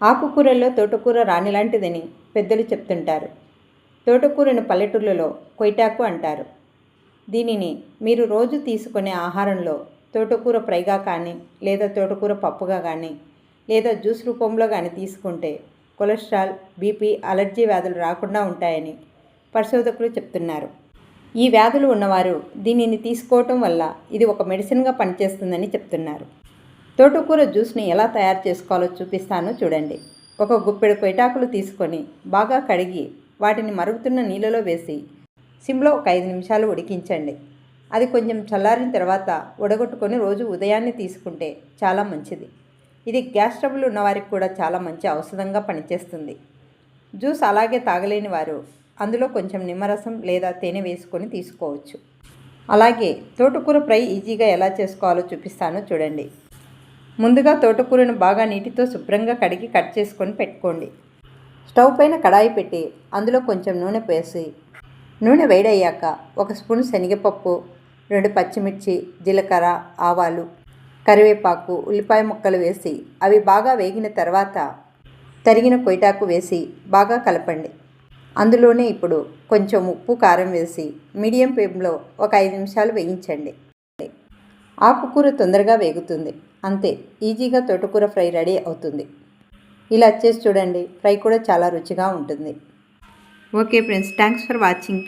ఆకుకూరల్లో తోటకూర రాణి లాంటిదని పెద్దలు చెప్తుంటారు. తోటకూరను పల్లెటూళ్ళలో కొయిటాకు అంటారు. దీనిని మీరు రోజు తీసుకునే ఆహారంలో తోటకూర ఫ్రైగా కానీ లేదా తోటకూర పప్పుగా కానీ లేదా జ్యూస్ రూపంలో కానీ తీసుకుంటే కొలెస్ట్రాల్ బీపీ అలర్జీ వ్యాధులు రాకుండా ఉంటాయని పరిశోధకులు చెప్తున్నారు. ఈ వ్యాధులు ఉన్నవారు దీనిని తీసుకోవటం వల్ల ఇది ఒక మెడిసిన్గా పనిచేస్తుందని చెప్తున్నారు. తోటకూర జ్యూస్ని ఎలా తయారు చేసుకోవాలో చూపిస్తాను చూడండి. ఒక గుప్పెడు కొయిటాకులు తీసుకొని బాగా కడిగి వాటిని మరుగుతున్న నీళ్ళలో వేసి సిమ్లో ఒక ఐదు నిమిషాలు ఉడికించండి. అది కొంచెం చల్లారిన తర్వాత ఉడగొట్టుకొని రోజు ఉదయాన్నే తీసుకుంటే చాలా మంచిది. ఇది గ్యాస్ ట్రబుల్ ఉన్నవారికి కూడా చాలా మంచి ఔషధంగా పనిచేస్తుంది. జ్యూస్ అలాగే తాగలేని వారు అందులో కొంచెం నిమ్మరసం లేదా తేనె వేసుకొని తీసుకోవచ్చు. అలాగే తోటకూర ఫ్రై ఈజీగా ఎలా చేసుకోవాలో చూపిస్తాను చూడండి. ముందుగా తోటకూరను బాగా నీటితో శుభ్రంగా కడిగి కట్ చేసుకొని పెట్టుకోండి. స్టవ్ పైన కడాయి పెట్టి అందులో కొంచెం నూనె వేసి నూనె వేడయ్యాక ఒక స్పూన్ శనగపప్పు రెండు పచ్చిమిర్చి జీలకర్ర ఆవాలు కరివేపాకు ఉల్లిపాయ ముక్కలు వేసి అవి బాగా వేగిన తర్వాత తరిగిన కొయిటాకు వేసి బాగా కలపండి. అందులోనే ఇప్పుడు కొంచెం ఉప్పు కారం వేసి మీడియం ఫ్లేమ్లో ఒక ఐదు నిమిషాలు వేయించండి. ఆకుకూర తొందరగా వేగుతుంది. అంతే ఈజీగా తోటకూర ఫ్రై రెడీ అవుతుంది. ఇలా చేసి చూడండి ఫ్రై కూడా చాలా రుచిగా ఉంటుంది. Okay friends thanks for watching.